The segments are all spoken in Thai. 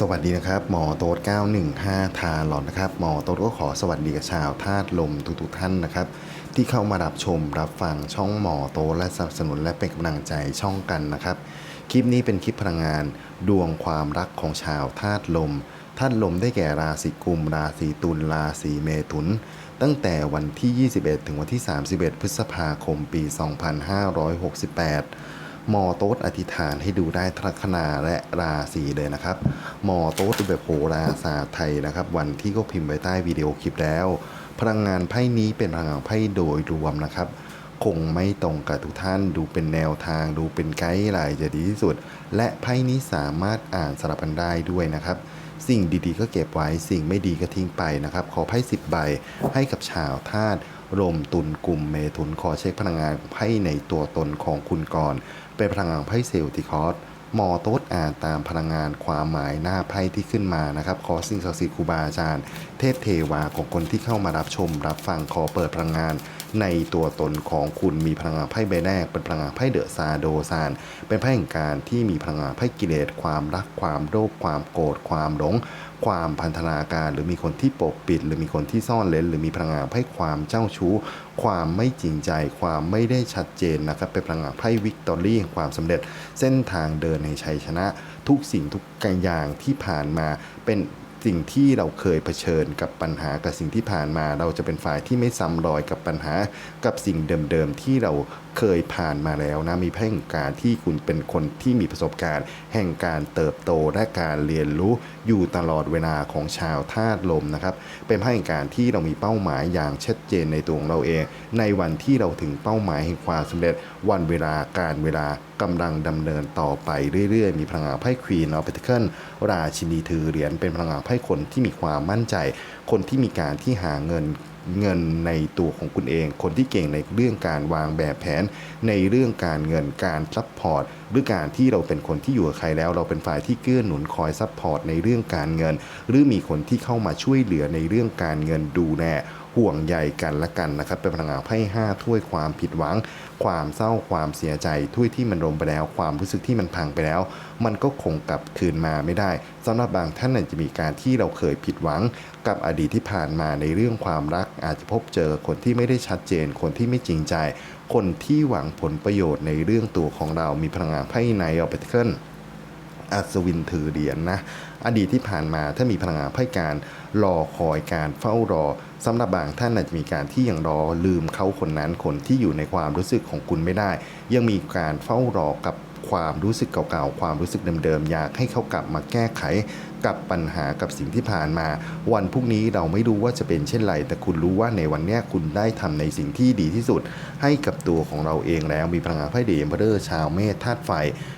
สวัสดีนะครับ หมอโต๊ด915 ทาหลอนนะครับ หมอโต๊ดก็ขอสวัสดีกับชาวธาตุลมทุกๆท่านนะครับ ที่เข้ามารับชมรับฟังช่องหมอโต๊ดและสนับสนุนและเป็นกำลังใจช่องกันนะครับ คลิปนี้เป็นคลิปพลังงานดวงความรักของชาวธาตุลมธาตุลมได้แก่ราศีกุม ราศีตุลราศีเมถุน ตั้งแต่วันที่ 21 ถึงวันที่ 31 พฤษภาคมปี 2568 มอโต๊ดอธิษฐานให้ดูได้ทัคนาและราศีเลยนะครับมอโต๊ดดูแบบโหราศาสตร์ไทยนะครับ วันที่ก็พิมพ์ไว้ใต้วิดีโอคลิปแล้ว พลังงานไพ่นี้เป็นพลังงานไพ่โดยรวมนะครับ คงไม่ตรงกับทุกท่านดูเป็นแนวทางดูเป็นไกด์ไลน์จะดีที่สุด และไพ่นี้สามารถอ่านสลับกันได้ด้วยนะครับสิ่งดีๆ ก็เก็บไว้สิ่งไม่ดีก็ทิ้งไปนะครับ ขอไพ่สิบใบให้กับชาวธาตุ ลมตุนกลุ่มเมถุนขอเช็คพลังงานไพ่ในตัวตนของคุณก่อน เป็นพลังงานไพ่เซลติคอสมอโต๊ดอ่านตามพลังงานความหมายหน้าไพ่ที่ขึ้นมานะครับ ขอสิ่งศักดิ์สิทธิ์ครูบาอาจารย์ เทพเทวาของคนที่เข้ามารับชมรับฟังขอเปิดพลังงาน ในตัวตนของคุณมีพลังงานไพ่ใบแรก เป็นพลังงานไพ่เดอะซาโดซานเป็นไพ่แห่งการที่มีพลังงานไพ่กิเลสความรักความโลภความโกรธความหลง ความพันธนาการ หรือมีคนที่ปกปิด หรือมีคนที่ซ่อนเลนหรือมีพลังงานไพ่ความเจ้าชู้ ความไม่จริงใจ ความไม่ได้ชัดเจนนะครับเป็นพลังงานไพ่วิกตอรี่ความสำเร็จ เส้นทางเดินในชัยชนะ ทุกสิ่งทุกอย่างที่ผ่านมาเป็น สิ่งที่เราเคยเผชิญกับปัญหากับสิ่งที่ผ่านมา เราจะเป็นฝ่ายที่ไม่ซ้ำรอยกับปัญหากับสิ่งเดิมๆที่เรา เคยผ่านมาแล้วนะมีแห่งการที่คุณเป็นคนที่มีประสบการณ์ แห่งการเติบโตและการเรียนรู้อยู่ตลอดเวลาของชาวธาตุลมนะครับเป็นแห่งการที่เรามีเป้าหมายอย่างชัดเจนในตัวของเราเอง ในวันที่เราถึงเป้าหมายแห่งความสำเร็จวันเวลาการเวลากำลังดำเนินต่อไปเรื่อยๆ มีพลังงานไพ่ควีนออฟเพนเคิลราชินีถือเหรียญเป็นพลังงานไพ่คนที่มีความมั่นใจ คนที่มีการที่หาเงิน เงินในตัวของคุณเอง คนที่เก่งในเรื่องการวางแบบแผน ในเรื่องการเงินการซัพพอร์ตหรือการที่เราเป็นคนที่อยู่กับใครแล้ว เราเป็นฝ่ายที่เกื้อหนุนคอยซัพพอร์ตในเรื่องการเงิน หรือมีคนที่เข้ามาช่วยเหลือในเรื่องการเงินดูแล ห่วงใยกันและกันนะครับ เป็นพลังงานไพ่ห้าถ้วยความผิดหวัง ความเศร้าความเสียใจถ้วยที่มันลมไปแล้ว ความรู้สึกที่มันพังไปแล้ว มันก็คงกลับคืนมาไม่ได้สำหรับบางท่านอาจจะมีการที่เราเคยผิดหวังกับอดีตที่ผ่านมาในเรื่องความรัก อาจจะพบเจอคนที่ไม่ได้ชัดเจน คนที่ไม่จริงใจ คนที่หวังผลประโยชน์ในเรื่องตัวของเรามีพลังงานไพ่ในออปเปเคิลอัศวินถือเหรียญนะ อดีตที่ผ่านมาถ้ามีพลังงานไพ่การรอคอยการเฝ้ารอ สำหรับบางท่านอาจจะมีการที่ยังรอลืมเขาคนนั้นคนที่อยู่ในความรู้สึกของคุณไม่ได้ ยังมีการเฝ้ารอกับ ความรู้สึกเก่าๆ ความรู้สึกเดิมๆ อยากให้เขากลับมาแก้ไขกับปัญหากับสิ่งที่ผ่านมา วันพรุ่งนี้เราไม่รู้ว่าจะเป็นเช่นไร แต่คุณรู้ว่าในวันนี้คุณได้ทำในสิ่งที่ดีที่สุด ให้กับตัวของเราเองแล้วมีพลังงานไพ่เดมเพอร์ชาวเมษธาตุไฟ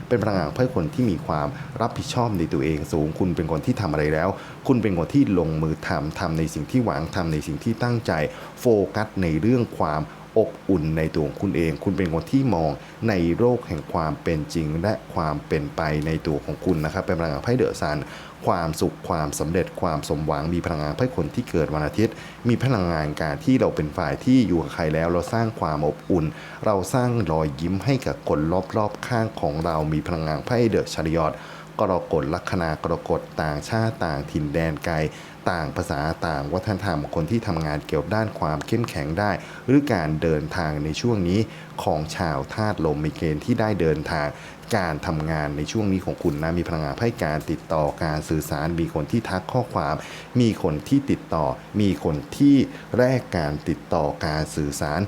เป็นพลังงานไพ่คนที่มีความรับผิดชอบในตัวเองสูง คุณเป็นคนที่ทำอะไรแล้ว คุณเป็นคนที่ลงมือทำทำในสิ่งที่หวังทำในสิ่งที่ตั้งใจ โฟกัสในเรื่องความ อบอุ่นในตัวของคุณเอง คุณเป็นคนที่มองในโลกแห่งความเป็นจริง และความเป็นไปในตัวของคุณนะครับ เป็นพลังงานไพ่เดอะซันความสุขความสำเร็จความสมหวังมีพลังงานไพ่คนที่เกิดวันอาทิตย์ มีพลังงานการที่เราเป็นฝ่ายที่อยู่กับใครแล้ว เราสร้างความอบอุ่น เราสร้างรอยยิ้มให้กับคนรอบๆข้างของเรามีพลังงานไพ่เดอะชาริออต กรกฎลัคนากรกฎต่างชาติต่างถิ่นแดนไกล ต่างภาษาต่างวัฒนธรรมคนที่ทำงานเกี่ยวด้านความเข้มแข็งได้ หรือการเดินทางในช่วงนี้ของชาวธาตุลมมีเกณฑ์ที่ได้เดินทางการทำงานในช่วงนี้ของคุณนะมีพลังงานให้การติดต่อการสื่อสารมีคนที่ทักข้อความ มีคนที่ติดต่อ มีคนที่แลกการติดต่อการสื่อสาร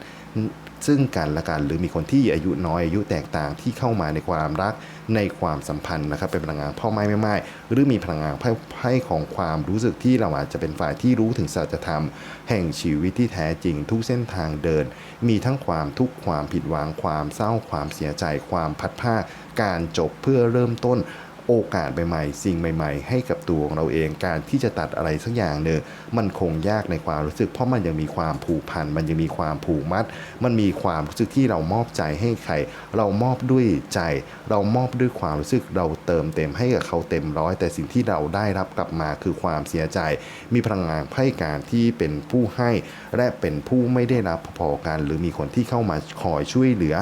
ซึ่งกันและกันหรือมีคนที่อายุน้อยอายุแตกต่างที่เข้ามาในความรักในความสัมพันธ์นะครับเป็นพลังงานพ่อไม้แม่ไม้หรือมีพลังงานไพ่ไพ่ของความรู้สึกที่เราอาจจะเป็นฝ่ายที่รู้ถึงสัจธรรม แห่งชีวิตที่แท้จริงทุกเส้นทางเดิน มีทั้งความทุกข์ความผิดหวังความเศร้าความเสียใจ ความพัดภาคการจบเพื่อเริ่มต้น โอกาสใหม่ๆ สิ่งใหม่ ๆ ให้กับตัวของเราเอง การที่จะตัดอะไรสักอย่างหนึ่งมันคงยากในความรู้สึก เพราะมันยังมีความผูกพัน มันยังมีความผูกมัด มันมีความรู้สึกที่เรามอบใจให้ใคร เรามอบด้วยใจ เรามอบด้วยความรู้สึก เราเติมเต็มให้กับเขาเต็มร้อย แต่สิ่งที่เราได้รับกลับมาคือความเสียใจ มีพลังงานไพ่การที่เป็นผู้ให้ และเป็นผู้ไม่ได้รับพอกัน หรือมีคนที่เข้ามาคอยช่วยเหลือ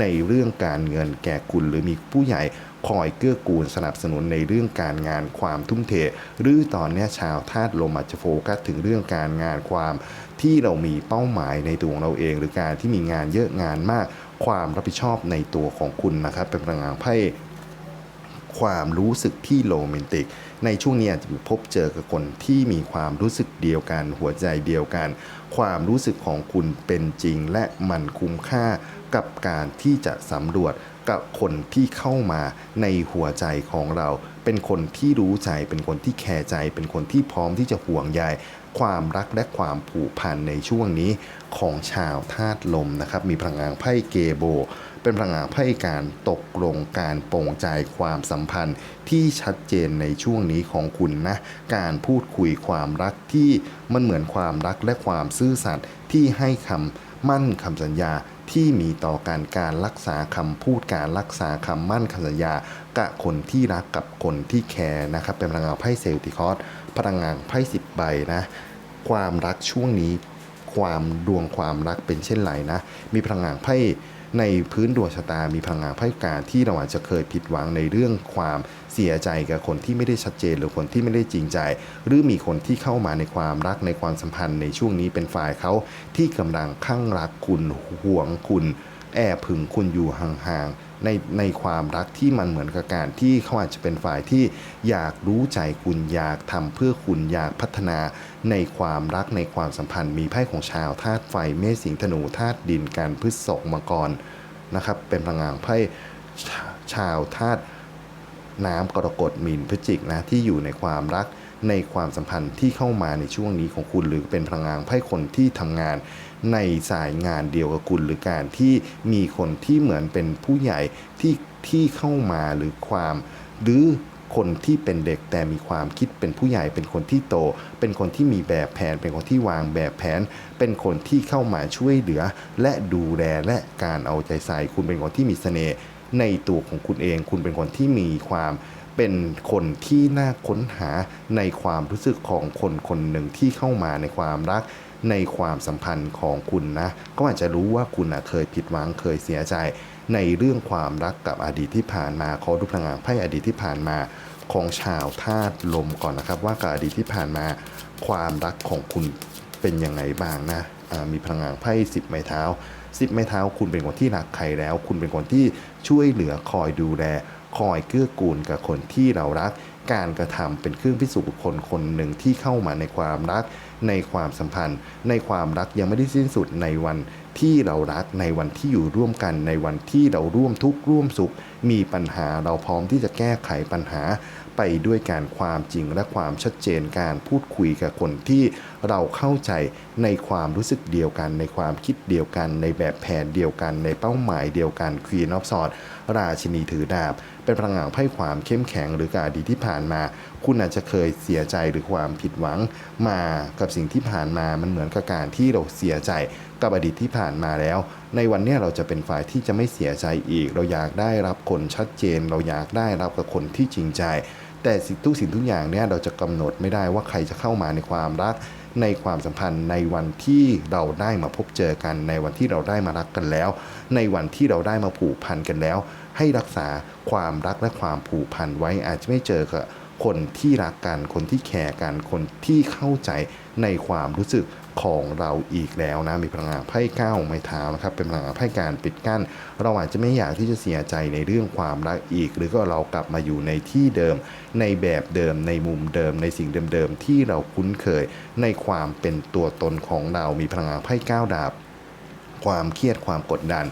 ในเรื่องการเงินแก่คุณหรือมีผู้ใหญ่ คอยเกื้อกูลสนับสนุนในเรื่องการงานความทุ่มเท หรือตอนนี้ชาวธาตุลมอาจจะโฟกัสถึงเรื่องการงานความที่เรามีเป้าหมายในตัวของเราเอง หรือการที่มีงานเยอะงานมาก ความรับผิดชอบในตัวของคุณนะครับ เป็นพลังงานไพ่ความรู้สึกที่โรแมนติก ในช่วงนี้อาจจะพบเจอกับคนที่มีความรู้สึกเดียวกัน หัวใจเดียวกัน ความรู้สึกของคุณเป็นจริงและมันคุ้มค่ากับการที่จะสำรวจ กับคนที่เข้ามาในหัวใจของเรา เป็นคนที่รู้ใจ เป็นคนที่แคร์ใจ เป็นคนที่พร้อมที่จะห่วงใยความรักและความผูกพันในช่วงนี้ของชาวธาตุลมนะครับมีพลังงานไพ่เกโบ เป็นพลังงานไพ่การตกลงการโปร่งใจความสัมพันธ์ที่ชัดเจนในช่วงนี้ของคุณนะ การพูดคุยความรักที่มันเหมือนความรักและความซื่อสัตย์ที่ให้คำมั่นคำสัญญา ที่มีต่อการการรักษาคำพูดการรักษาคำมั่นคำสัญญากับคนที่รักกับคนที่แคร์นะครับ เป็นพลังงานไพ่เซลติคอสพลังงานไพ่สิบใบนะความรักช่วงนี้ ความดวงความรักเป็นเช่นไรนะ มีพลังงานไพ่ ในพื้นดวงชะตามีพลังงานไพ่การที่เราอาจจะเคยผิดหวังในเรื่องความเสียใจกับคนที่ไม่ได้ชัดเจนหรือคนที่ไม่ได้จริงใจ หรือมีคนที่เข้ามาในความรักในความสัมพันธ์ในช่วงนี้เป็นฝ่ายเขาที่กำลังข้างรักคุณห่วงคุณแอบผึ่งคุณอยู่ห่างๆในในความรักที่มันเหมือนกับการที่เขาอาจจะเป็นฝ่ายที่อยากรู้ใจคุณอยากทำเพื่อคุณอยากพัฒนา ในความรักในความสัมพันธ์ มีไพ่ของชาวธาตุไฟเมษสิงธนูธาตุดินการพฤษภมังกรนะครับ เป็นพลังงานไพ่ชาชาวธาตุน้ำกรกฎมีนพฤจิกนะที่อยู่ในความรักในความสัมพันธ์ที่เข้ามาในช่วงนี้ของคุณ หรือเป็นพลังงานไพ่คนที่ทำงานในสายงานเดียวกับคุณ หรือการที่มีคนที่เหมือนเป็นผู้ใหญ่ที่ที่เข้ามาหรือความ หรือ คนที่เป็นเด็กแต่มีความคิดเป็นผู้ใหญ่เป็นคนที่โต เป็นคนที่มีแบบแผน เป็นคนที่วางแบบแผน เป็นคนที่เข้ามาช่วยเหลือ และดูแลและการเอาใจใส่คุณเป็นคนที่มีเสน่ห์ในตัวของคุณเอง คุณเป็นคนที่มีความเป็นคนที่น่าค้นหาในความรู้สึกของคนคนหนึ่งที่เข้ามาในความรักในความสัมพันธ์ของคุณนะ ก็อาจจะรู้ว่าคุณนะเคยผิดหวังเคยเสียใจ ในเรื่องความรักกับอดีตที่ผ่านมาขอดูพลังงานไพ่อดีตที่ผ่านมาของชาวธาตุลมก่อนนะครับ ว่ากับอดีตที่ผ่านมาความรักของคุณเป็นยังไงบ้างนะมีพลังงานไพ่สิบไม้เท้าสิบไม้เท้า คุณเป็นคนที่รักใครแล้ว คุณเป็นคนที่ช่วยเหลือคอยดูแล คอยเกื้อกูลกับคนที่เรารัก การกระทำเป็นเครื่องพิสูจน์คคลคนหนึ่งที่เข้ามาในความรัก ในความสัมพันธ์ ในความรักยังไม่ได้สิ้นสุดในวัน ที่เรารักในวันที่อยู่ร่วมกันในวันที่เราร่วมทุกข์ร่วมสุข มีปัญหาเราพร้อมที่จะแก้ไขปัญหา ไปด้วยการความจริงและความชัดเจนการพูดคุยกับคนที่เราเข้าใจในความรู้สึกเดียวกัน ในความคิดเดียวกัน ในแบบแผนเดียวกัน ในเป้าหมายเดียวกัน Queen of Swords ราชินีถือดาบ เป็นพลังงานไพ่ความเข้มแข็งหรือการอดีตที่ผ่านมา คุณอาจจะเคยเสียใจหรือความผิดหวังมากับสิ่งที่ผ่านมามันเหมือนกับการที่เราเสียใจ กับอดีตที่ผ่านมาแล้ว ในวันนี้เราจะเป็นฝ่ายที่จะไม่เสียใจอีก เราอยากได้รับคนชัดเจน เราอยากได้รับกับคนที่จริงใจ แต่สิ่งทุกสิ่งทุกอย่างเนี่ยเราจะกำหนดไม่ได้ว่าใครจะเข้ามาในความรักในความสัมพันธ์ในวันที่เราได้มาพบเจอกัน ในวันที่เราได้มารักกันแล้ว ในวันที่เราได้มาผูกพันกันแล้ว ให้รักษาความรักและความผูกพันไว้อาจจะไม่เจอกับคนที่รักกัน คนที่แคร์กัน คนที่เข้าใจในความรู้สึก ของเราอีกแล้วนะมีพลังงานไพ่เก้าไม้เท้านะครับเป็นพลังงานไพ่การปิดกั้น เราอาจจะไม่อยากที่จะเสียใจในเรื่องความรักอีก หรือก็เรากลับมาอยู่ในที่เดิม ในแบบเดิม ในมุมเดิม ในสิ่งเดิมๆที่เราคุ้นเคย ในความเป็นตัวตนของเรามีพลังงานไพ่เก้าดาบ ความเครียดความกดดัน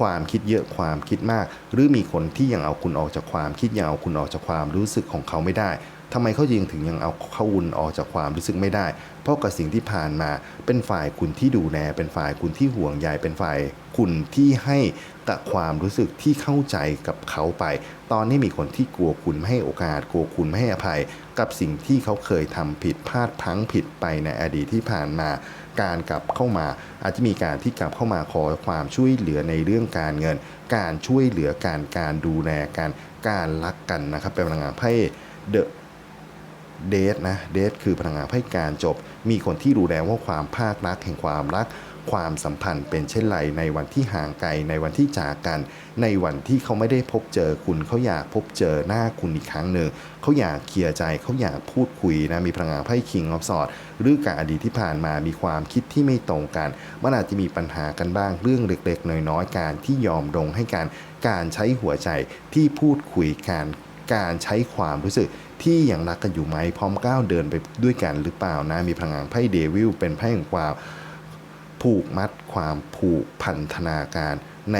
ความคิดเยอะความคิดมาก หรือมีคนที่ยังเอาคุณออกจากความคิดยังเอาคุณออกจากความรู้สึกของเขาไม่ได้ ทำไมเขายิงถึงยังเอาเขาอุ่นออกจากความรู้สึกไม่ได้ เพราะกับสิ่งที่ผ่านมาเป็นฝ่ายคุณที่ดูแลเป็นฝ่ายคุณที่ห่วงใยเป็นฝ่ายคุณที่ให้กับความรู้สึกที่เข้าใจกับเขาไป ตอนนี้มีคนที่กลัวคุณไม่ให้โอกาสกลัวคุณไม่ให้อภัย กับสิ่งที่เขาเคยทำผิดพลาดพลั้งผิดไปในอดีตที่ผ่านมา การกลับเข้ามา อาจจะมีการที่กลับเข้ามาขอความช่วยเหลือในเรื่องการเงิน การช่วยเหลือการการดูแลการการรักกันนะครับเป็นพลังงานไพ่เดอะ เดทนะเดทคือพลังงานไพ่การจบ มีคนที่ดูแลว่าความภาครักแห่งความรัก ความสัมพันธ์เป็นเช่นไรในวันที่ห่างไกลในวันที่จากกัน ในวันที่เขาไม่ได้พบเจอคุณเขาอยากพบเจอหน้าคุณอีกครั้งหนึ่งเขาอยากเคลียร์ใจเขาอยากพูดคุยนะมีพลังงานไพ่คิงออฟสอดหรือการอดีตที่ผ่านมามีความคิดที่ไม่ตรงกันมันอาจจะมีปัญหากันบ้างเรื่องเล็กๆน้อยๆการที่ยอมลงให้การการใช้หัวใจที่พูดคุยการการใช้ความรู้สึก ที่ยังรักกันอยู่ไหมพร้อมก้าวเดินไปด้วยกันหรือเปล่านะมีพลังงานไพ่เดวิลเป็นไพ่ของความผูกมัดความผูกพันธนาการ ใน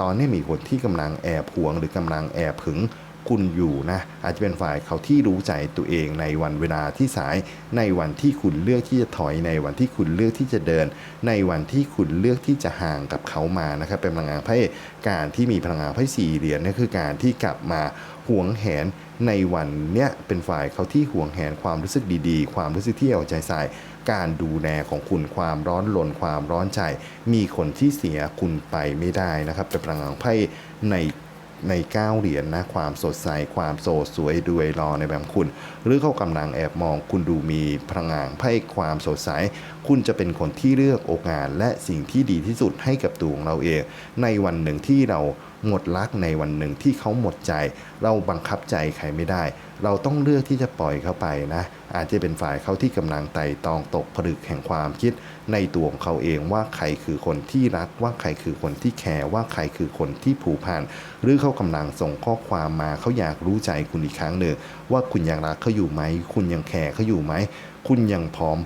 ตอนนี้มีคนที่กำลังแอบหวงหรือกำลังแอบหึง คุณอยู่นะอาจจะเป็นฝ่ายเขาที่รู้ใจตัวเองในวันเวลาที่สาย ในวันที่คุณเลือกที่จะถอยในวันที่คุณเลือกที่จะเดิน ในวันที่คุณเลือกที่จะห่างกับเขามานะครับเป็นพลังงานไพ่การที่มีพลังงานไพ่สี่เหรียญนี่คือการที่กลับมาหวงแหนในวันเนี้ยเป็นฝ่ายเขาที่หวงแหนความรู้สึกดีๆ ความรู้สึกที่เอาใจใส่ การดูแลของคุณความร้อนรนความร้อนใจ มีคนที่เสียคุณไปไม่ได้นะครับเป็นพลังงานไพ่ใน ในก้าเหรียญนะความสดใสความโสดสวยด้วยรอในแบบคุณ หรือเขากำลังแอบมองคุณดูมีพลังงานให้ความสดใส คุณจะเป็นคนที่เลือกโอกาสและสิ่งที่ดีที่สุดให้กับตัวของเราเอง ในวันหนึ่งที่เรา หมดรักในวันหนึ่งที่เขาหมดใจ เราบังคับใจใครไม่ได้ เราต้องเลือกที่จะปล่อยเขาไปนะ อาจจะเป็นฝ่ายเขาที่กำลังไต่ตองตกผลึกแห่งความคิด ในตัวของเขาเองว่าใครคือคนที่รักว่าใครคือคนที่แคร์ว่าใครคือคนที่ผูกพันหรือเขากำลังส่งข้อความมาเขาอยากรู้ใจคุณอีกครั้งหนึ่งว่าคุณยังรักเขาอยู่ไหม คุณยังแคร์เขาอยู่ไหม คุณยังพร้อม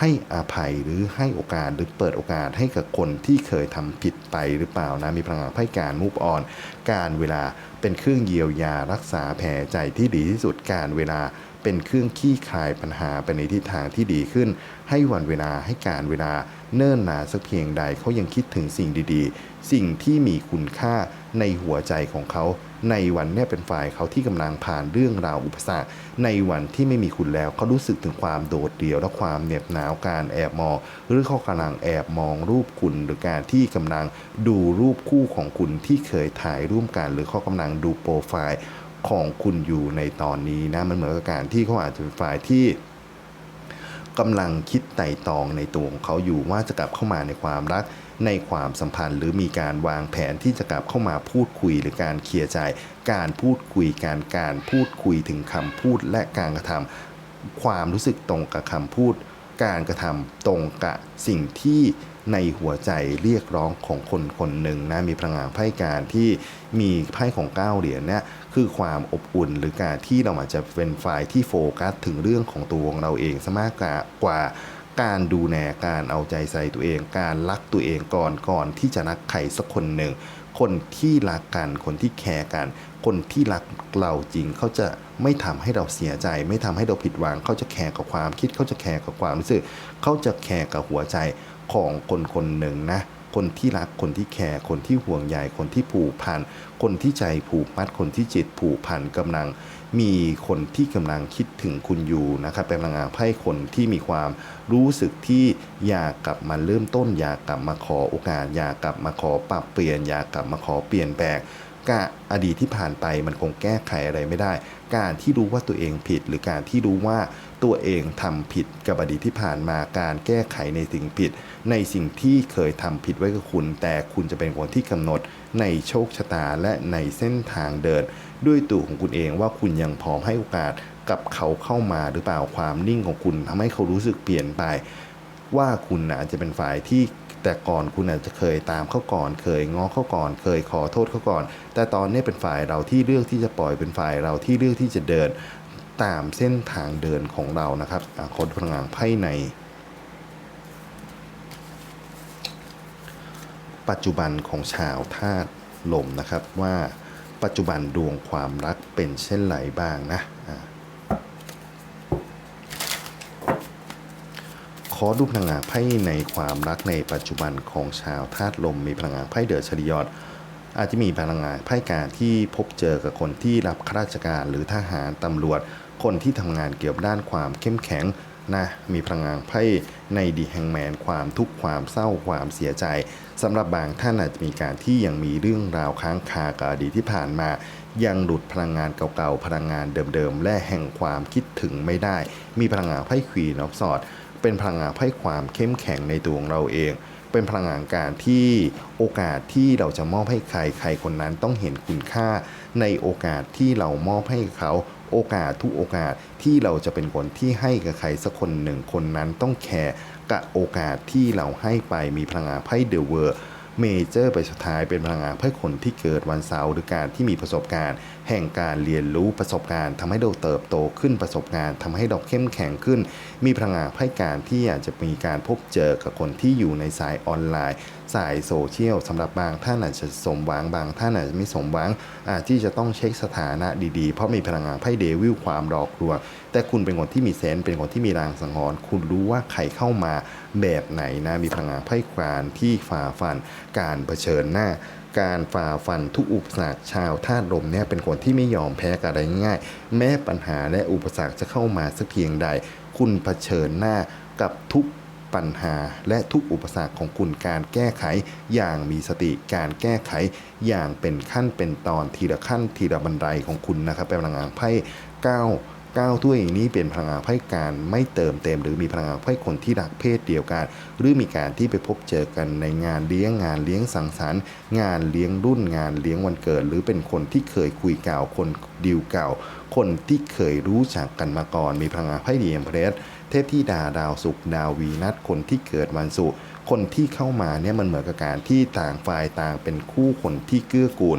ให้อภัยหรือให้โอกาสหรือเปิดโอกาสให้กับคนที่เคยทำผิดไปหรือเปล่านะมีพลังงานไพ่การมูฟออน การเวลาเป็นเครื่องเยียวยารักษาแผลใจที่ดีที่สุดการเวลาเป็นเครื่องขี้คลายปัญหาไปในทิศทางที่ดีขึ้น ให้วันเวลาให้การเวลาเนิ่นนานสักเพียงใดเขายังคิดถึงสิ่งดีๆ สิ่งที่มีคุณค่าในหัวใจของเขา ในวันเนี้ยเป็นฝ่ายเขาที่กำลังผ่านเรื่องราวอุปสรรค ในวันที่ไม่มีคุณแล้วเขารู้สึกถึงความโดดเดี่ยวและความเหน็บหนาวการแอบมอง หรือเขากำลังแอบมองรูปคุณหรือการที่กำลังดูรูปคู่ของคุณที่เคยถ่ายร่วมกัน หรือเขากำลังดูโปรไฟล์ของคุณอยู่ในตอนนี้นะมันเหมือนกับการที่เขาอาจจะเป็นฝ่ายที่กำลังคิดไต่ตองในตัวของเขาอยู่ว่าจะกลับเข้ามาในความรัก ในความสัมพันธ์ หรือมีการวางแผนที่จะกลับเข้ามาพูดคุยหรือการเคลียร์ใจ การพูดคุยการการพูดคุยถึงคำพูดและการกระทำความรู้สึกตรงกับคำพูด การกระทำตรงกับสิ่งที่ในหัวใจเรียกร้องของคนคนหนึ่งนะมีพลังงานไพ่การที่มีไพ่ของเก้าเหรียญเนี่ยคือความอบอุ่นหรือการที่เราอาจจะเป็นฝ่ายที่โฟกัสถึงเรื่องของตัวของเราเองซะมากกว่า การดูแลการเอาใจใส่ตัวเอง การรักตัวเองก่อนก่อนที่จะรักใครสักคนหนึ่ง คนที่รักกันคนที่แคร์กัน คนที่รักเราจริงเขาจะไม่ทำให้เราเสียใจ ไม่ทำให้เราผิดหวังเขาจะแคร์กับความคิดเขาจะแคร์กับความรู้สึกเขาจะแคร์กับหัวใจของคนคนหนึ่งนะคนที่รักคนที่แคร์คนที่ห่วงใยคนที่ผูกพัน คนที่ใจผูกมัดคนที่จิตผูกพันกำลัง มีคนที่กำลังคิดถึงคุณอยู่นะครับเป็นพลังงานไพ่คนที่มีความรู้สึกที่อยากกลับมาเริ่มต้น อยากกลับมาขอโอกาส อยากกลับมาขอปรับเปลี่ยน อยากกลับมาขอเปลี่ยนแปลงกะอดีตที่ผ่านไปมันคงแก้ไขอะไรไม่ได้ การที่รู้ว่าตัวเองผิด หรือการที่รู้ว่าตัวเองทำผิดกับอดีตที่ผ่านมาการแก้ไขในสิ่งผิด ในสิ่งที่เคยทำผิดไว้กับคุณ แต่คุณจะเป็นคนที่กำหนดในโชคชะตาและในเส้นทางเดิน ด้วยตัวของคุณเองว่าคุณยังพร้อมให้โอกาสกับเขาเข้ามาหรือเปล่าความนิ่งของคุณทำให้เขารู้สึกเปลี่ยนไป ว่าคุณอาจจะเป็นฝ่ายที่แต่ก่อนคุณอาจจะเคยตามเขาก่อน เคยง้อเขาก่อน เคยขอโทษเขาก่อน แต่ตอนนี้เป็นฝ่ายเราที่เลือกที่จะปล่อยเป็นฝ่ายเราที่เลือกที่จะเดินตามเส้นทางเดินของเรานะครับอะคนพลังงานไพ่ใน ปัจจุบันของชาวธาตุลมนะครับว่า ปัจจุบันดวงความรักเป็นเช่นไรบ้างนะะขอดูพลังงานไพ่ในความรักในปัจจุบันของชาวธาตุลมมีพลังงานไพ่เดือดชริยอดอาจจะมีพลังงานไพ่การที่พบเจอกับคนที่รับข้าราชการหรือทหารตำรวจ คนที่ทำงานเกี่ยวกับด้านความเข้มแข็ง นะมีพลังงานไพ่ในดีแฮงแมนความทุกข์ความเศร้าความเสียใจสำหรับบางท่านอาจจะมีการที่ยังมีเรื่องราวค้างคากับอดีตที่ผ่านมา ยังหลุดพลังงานเก่าๆพลังงานเดิมๆและแห่งความคิดถึงไม่ได้ มีพลังงานไพ่ควีนออฟสอดเป็นพลังงานไพ่ความเข้มแข็งในตัวของเราเอง เป็นพลังงานการที่โอกาสที่เราจะมอบให้ใครใครคนนั้นต้องเห็นคุณค่า ในโอกาสที่เรามอบให้เขาโอกาสทุกโอกาสที่เราจะเป็นคนที่ให้กับใครสักคนหนึ่งคนนั้นต้องแคร์กับโอกาสที่เราให้ไปมีพลังงานไพ่เดอะเวอร์ เมเจอร์ไปสุดท้ายเป็นพลังงานไพ่คนที่เกิดวันเสาร์หรือการที่มีประสบการณ์ แห่งการเรียนรู้ประสบการณ์ทำให้เราเติบโตขึ้นประสบการณ์ทำให้เราเข้มแข็งขึ้น มีพลังงานไพ่การที่อาจจะมีการพบเจอกับคนที่อยู่ในสายออนไลน์ สายโซเชียลสำหรับบางท่านอาจจะสมหวังบางท่านอาจจะไม่สมหวัง อาจที่จะต้องเช็คสถานะดีๆ เพราะมีพลังงานไพ่เดวิลความหลอกลวแต่คุณเป็นคนที่มีเซนส์เป็นคนที่มีรางสังหรณ์คุณรู้ว่าใครเข้ามาแบบไหนนะมีพลังงานไพ่การที่ฝ่าฟัน การเผชิญหน้าการฝ่าฟันทุกอุปสรรคชาวธาตุลมเนี่ยเป็นคนที่ไม่ยอมแพ้กับอะไรง่ายๆแม้ปัญหาและอุปสรรคจะเข้ามาสักเพียงใด คุณเผชิญหน้ากับทุก ปัญหา และทุกอุปสรรคของคุณการแก้ไข อย่างมีสติการแก้ไข อย่างเป็นขั้นเป็นตอนทีละขั้นทีละบันไดของคุณนะครับเป็นพลังงานไพ่9 9ถ้วยนี้เป็นพลังงานไพ่การไม่เติมเต็ม หรือมีพลังงานไพ่คนที่รักเพศเดียวกัน หรือมีการที่ไปพบเจอกันในงานเลี้ยงงานเลี้ยงสังสรรค์ งานเลี้ยงรุ่นงานเลี้ยงวันเกิด หรือเป็นคนที่เคยคุยเก่าคนดิวเก่า คนที่เคยรู้จักกันมาก่อน มีพลังงานไพ่ดีเอ็มเพรส ทพที่ดาดาวศุกดาววีนัสคนที่เกิดวันศุกร์คนที่เข้ามาเนี่ยมันเหมือนกับการที่ต่างฝ่ายต่างเป็นคู่คนที่เกื้อกูล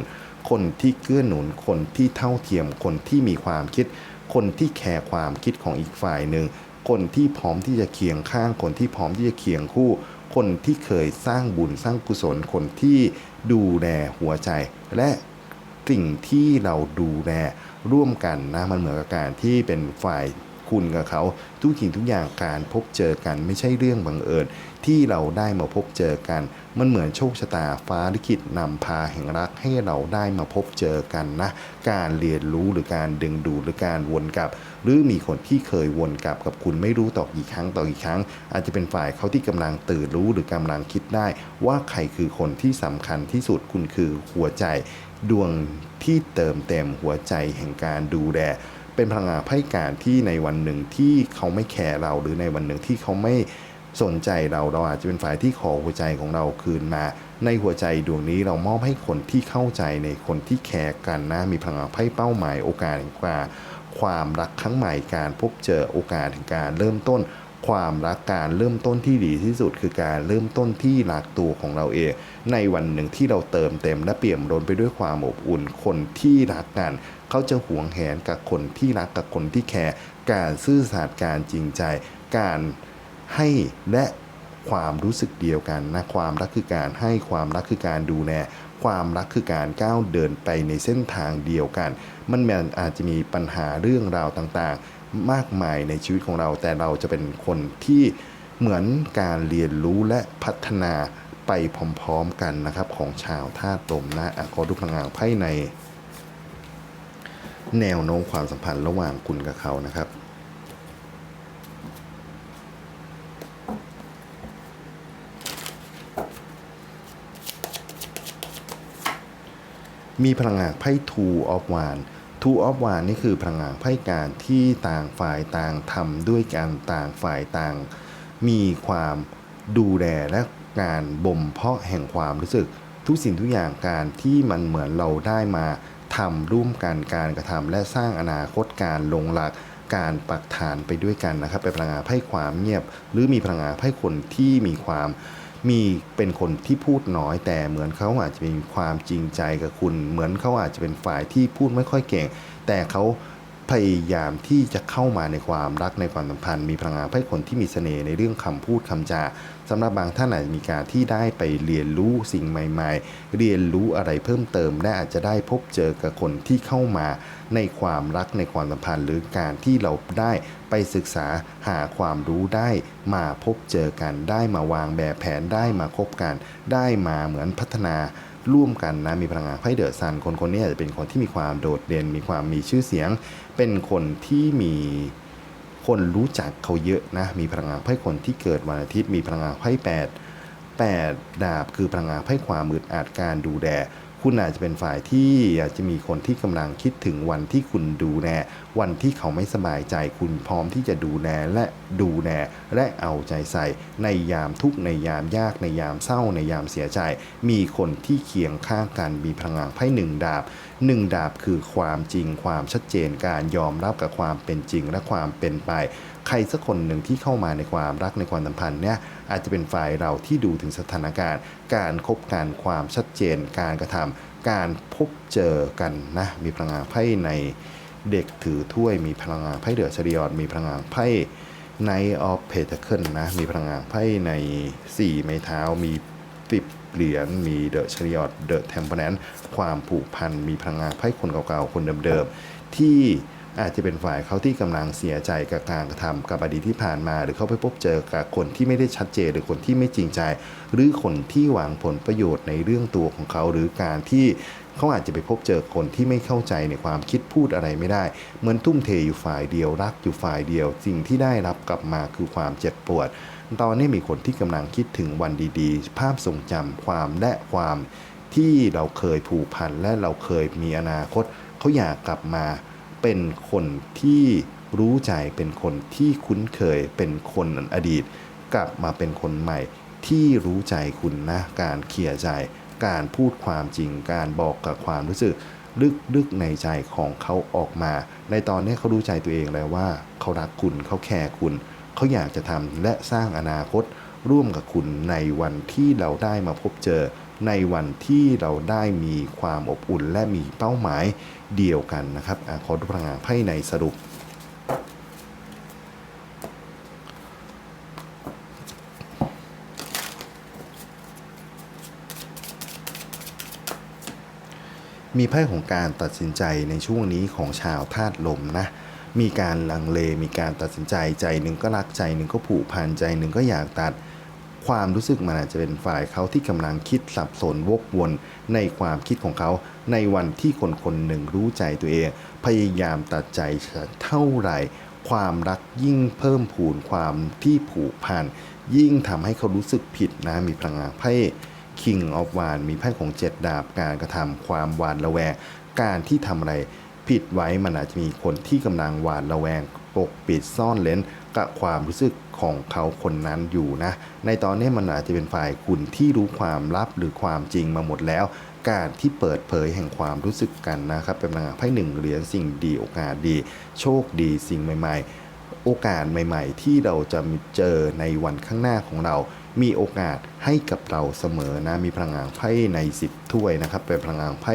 คนที่เกื้อหนุนคนที่เท่าเทียมคนที่มีความคิด คนที่แคร์ความคิดของอีกฝ่ายหนึ่งคนที่พร้อมที่จะเคียงข้างคนที่พร้อมที่จะเคียงคู่ คนที่เคยสร้างบุญสร้างกุศลคนที่ดูแลหัวใจ และสิ่งที่เราดูแลร่วมกันนะมันเหมือนกับการที่เป็นฝ่าย คุณกับเขาทุกสิ่งทุกอย่างการพบเจอกันไม่ใช่เรื่องบังเอิญที่เราได้มาพบเจอกัน มันเหมือนโชคชะตาฟ้าลิขิตนำพาแห่งรักให้เราได้มาพบเจอกันนะ การเรียนรู้หรือการดึงดูดหรือการวนกลับ หรือมีคนที่เคยวนกลับกับคุณไม่รู้ต่อกี่ครั้งต่อกี่ครั้ง อาจจะเป็นฝ่ายเขาที่กำลังตื่นรู้หรือกำลังคิดได้ ว่าใครคือคนที่สำคัญที่สุดคุณคือหัวใจ ดวงที่เติมเต็มหัวใจแห่งการดูแล เป็นพลังงานไพ่การที่ในวันหนึ่งที่เขาไม่แคร์เรา หรือในวันหนึ่งที่เขาไม่สนใจเราเราอาจจะเป็นฝ่ายที่ขอหัวใจของเราคืนมา ในหัวใจดวงนี้เรามอบให้คนที่เข้าใจในคนที่แคร์กันนะมีพลังงานไพ่เป้าหมายโอกาสแห่งความความรักครั้งใหม่การพบเจอโอกาสแห่งการเริ่มต้น ความรักการเริ่มต้นที่ดีที่สุดคือการเริ่มต้นที่รักตัวของเราเอง ในวันหนึ่งที่เราเติมเต็มและเปี่ยมล้นไปด้วยความอบอุ่นคนที่รักกัน เขาจะหวงแหนกับคนที่รักกับคนที่แคร์การซื่อสัตย์การจริงใจ การให้และความรู้สึกเดียวกันนะความรักคือการให้ความรักคือการดูแลความรักคือการก้าวเดินไปในเส้นทางเดียวกัน มันมอาจจะมีปัญหาเรื่องราวต่างๆ มากมายในชีวิตของเรา แต่เราจะเป็นคนที่เหมือนการเรียนรู้และพัฒนาไปพร้อมๆกันนะครับของชาวธาตุลมนะอะขอดูพลังงานไพ่ใน แนวโน้มความสัมพันธ์ระหว่างคุณกับเขานะครับมีพลังงานไพ่ Two of Wands Two of w a n นี่คือพลังงานไพ่การที่ต่างฝ่ายต่างทำด้วยกันต่างฝ่ายต่าง มีความดูแลและการบ่มเพาะแห่งความรู้สึก ทุกสิ่งทุกอย่างการที่มันเหมือนเราได้มาทำร่วมกันการกระทำและสร้างอนาคตการลงหลักการปักฐานไปด้วยกันนะครับเป็นพลังงานไพ่ความเงียบ หรือมีพลังงานไพ่คนที่มีความ มีเป็นคนที่พูดน้อย แต่เหมือนเขาอาจจะมีความจริงใจกับคุณ เหมือนเขาอาจจะเป็นฝ่ายที่พูดไม่ค่อยเก่ง แต่เขา พยายามที่จะเข้ามาในความรักในความสัมพันธ์ มีพลังงานให้คนที่มีเสน่ห์ในเรื่องคำพูดคำจาสำหรับบางท่านอาจจะมีการที่ได้ไปเรียนรู้สิ่งใหม่ๆ เรียนรู้อะไรเพิ่มเติมและอาจจะได้พบเจอกับคนที่เข้ามาในความรักในความสัมพันธ์ หรือการที่เราได้ไปศึกษาหาความรู้ได้มาพบเจอกัน ได้มาวางแบบแผนได้มาคบกัน ได้มาเหมือนพัฒนา ร่วมกันนะมีพลังงานไพ่เดอะซันคนคนนี้อาจจะเป็นคนที่มีความโดดเด่น มีความมีชื่อเสียง เป็นคนที่มีคนรู้จักเขาเยอะนะมีพลังงานไพ่คนที่เกิดวันอาทิตย์มีพลังงานไพ่แปดแปดดาบคือพลังงานไพ่ความมืดอาจการดูแล คุณอาจจะเป็นฝ่ายที่อาจจะมีคนที่กำลังคิดถึงวันที่คุณดูแลวันที่เขาไม่สบายใจคุณพร้อมที่จะดูแลและดูแลและเอาใจใส่ ในยามทุกข์ในยามยากในยามเศร้าในยามเสียใจ มีคนที่เคียงข้างกันมีพลังงานไพ่หนึ่งดาบหนึ่งดาบคือความจริงความชัดเจนการยอมรับกับความเป็นจริงและความเป็นไป ใครสักคนหนึ่งที่เข้ามาในความรักในความสัมพันธ์เนี่ยอาจจะเป็นฝ่ายเราที่ดูถึงสถานการณ์ การคบการความชัดเจน การกระทำการพบเจอกันนะมีพลังงานไพ่ในเด็กถือถ้วยมีพลังงานไพ่เดือดชริยอดมีพลังงานไพ่ในออฟเพทเคิลนะมีพลังงานไพ่ใน 4 ไม้เท้ามีติบเหรียญมีเดอะชริยอดเดอะเทมเพลนความผูกพันมีพลังงานไพ่คนเก่าๆ คนเดิมๆ ที่ อาจจะเป็นฝ่ายเขาที่กำลังเสียใจกับการกระทำกับอดีตที่ผ่านมา หรือเขาไปพบเจอกับคนที่ไม่ได้ชัดเจนหรือคนที่ไม่จริงใจ หรือคนที่หวังผลประโยชน์ในเรื่องตัวของเขา หรือการที่เขาอาจจะไปพบเจอคนที่ไม่เข้าใจในความคิดพูดอะไรไม่ได้ เหมือนทุ่มเทอยู่ฝ่ายเดียวรักอยู่ฝ่ายเดียว สิ่งที่ได้รับกลับมาคือความเจ็บปวด ตอนนี้มีคนที่กำลังคิดถึงวันดีๆ ภาพทรงจำความและความที่เราเคยผูกพันและเราเคยมีอนาคต เขาอยากกลับมา เป็นคนที่รู้ใจเป็นคนที่คุ้นเคยเป็นคนอดีต กลับมาเป็นคนใหม่ที่รู้ใจคุณนะการเคลียร์ใจ การพูดความจริง การบอกกับความรู้สึกลึกๆในใจของเขาออกมา ในตอนนี้เขารู้ใจตัวเองแล้วว่า เขารักคุณเขาแคร์คุณ เขาอยากจะทำและสร้างอนาคตร่วมกับคุณในวันที่เราได้มาพบเจอ ในวันที่เราได้มีความอบอุ่น และมีเป้าหมายเดียวกันนะครับอขอดูพลังงานไพ่ในสรุป มีไพ่ของการตัดสินใจในช่วงนี้ของชาวธาตุลมนะมีการลังเลมีการตัดสินใจใจหนึ่งก็รักใจหนึ่งก็ผูกพันใจหนึ่งก็อยากตัด ความรู้สึกมันอาจจะเป็นฝ่ายเขาที่กำลังคิดสับสนวกวนในความคิดของเขาในวันที่คนคนหนึ่งรู้ใจตัวเอง พยายามตัดใจเท่าไหร่ ความรักยิ่งเพิ่มพูนความที่ผูกพันยิ่งทำให้เขารู้สึกผิดนะมีพลังงานไพ่ King of w a n มีไพ่ของเจ็ดดาบการกระทำความหวาดระแวงการที่ทำอะไรผิดไว้มันอาจจะมีคนที่กำลังหวาดระแวงปกปิดซ่อนเลนกับความรู้สึก ของเขาคนนั้นอยู่นะ ในตอนนี้มันอาจจะเป็นฝ่ายคุณที่รู้ความลับหรือความจริงมาหมดแล้ว การที่เปิดเผยแห่งความรู้สึกกันนะครับเป็นพลังงานไพ่หนึ่งเหรียญสิ่งดีโอกาสดี โชคดีสิ่งใหม่ ๆ โอกาสใหม่ ๆ ที่เราจะเจอในวันข้างหน้าของเรามีโอกาสให้กับเราเสมอนะ มีพลังงานไพ่ใน 10 ถ้วยนะครับ เป็นพลังงานไพ่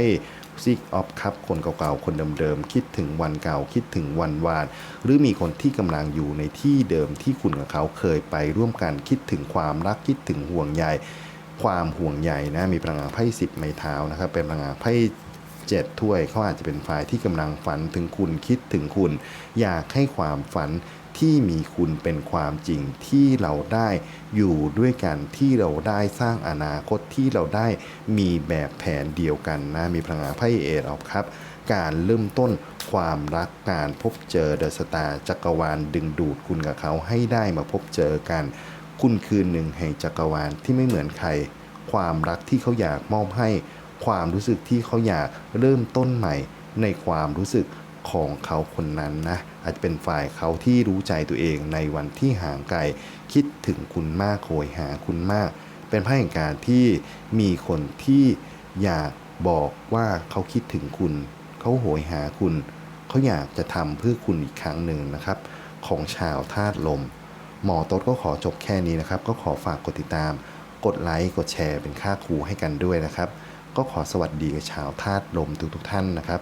ซิกออฟคัพคนเก่าๆ คนเดิมๆ คิดถึงวันเก่า คิดถึงวันวาน หรือมีคนที่กำลังอยู่ในที่เดิมที่คุณกับเขาเคยไปร่วมกันคิดถึงความรักคิดถึงห่วงใยความห่วงใยนะมีพลังงานไพ่สิบไม้เท้านะครับ เป็นพลังงานไพ่เจ็ดถ้วยเขาอาจจะเป็นฝ่ายที่กำลังฝันถึงคุณคิดถึงคุณ อยากให้ความฝัน ที่มีคุณเป็นความจริงที่เราได้อยู่ด้วยกันที่เราได้สร้างอนาคตที่เราได้มีแบบแผนเดียวกันนะ มีพลังงานไพ่เอทออฟครับ การเริ่มต้นความรักการพบเจอเดอะสตาร์จักรวาลดึงดูดคุณกับเขาให้ได้มาพบเจอกัน คุณคือหนึ่งแห่งจักรวาลที่ไม่เหมือนใคร ความรักที่เขาอยากมอบให้ ความรู้สึกที่เขาอยากเริ่มต้นใหม่ในความรู้สึก ของเขาคนนั้นนะอาจจะเป็นฝ่ายเขาที่รู้ใจตัวเองในวันที่ห่างไกลคิดถึงคุณมากโหยหาคุณมาก เป็นไพ่แห่งการที่มีคนที่อยากบอกว่าเขาคิดถึงคุณ เขาโหยหาคุณ เขาอยากจะทำเพื่อคุณอีกครั้งหนึ่งนะครับ ของชาวธาตุลม หมอต๊ดก็ขอจบแค่นี้นะครับ ก็ขอฝากกดติดตาม กดไลค์กดแชร์เป็นค่าครูให้กันด้วยนะครับ ก็ขอสวัสดีกับชาวธาตุลมทุกๆท่านนะครับ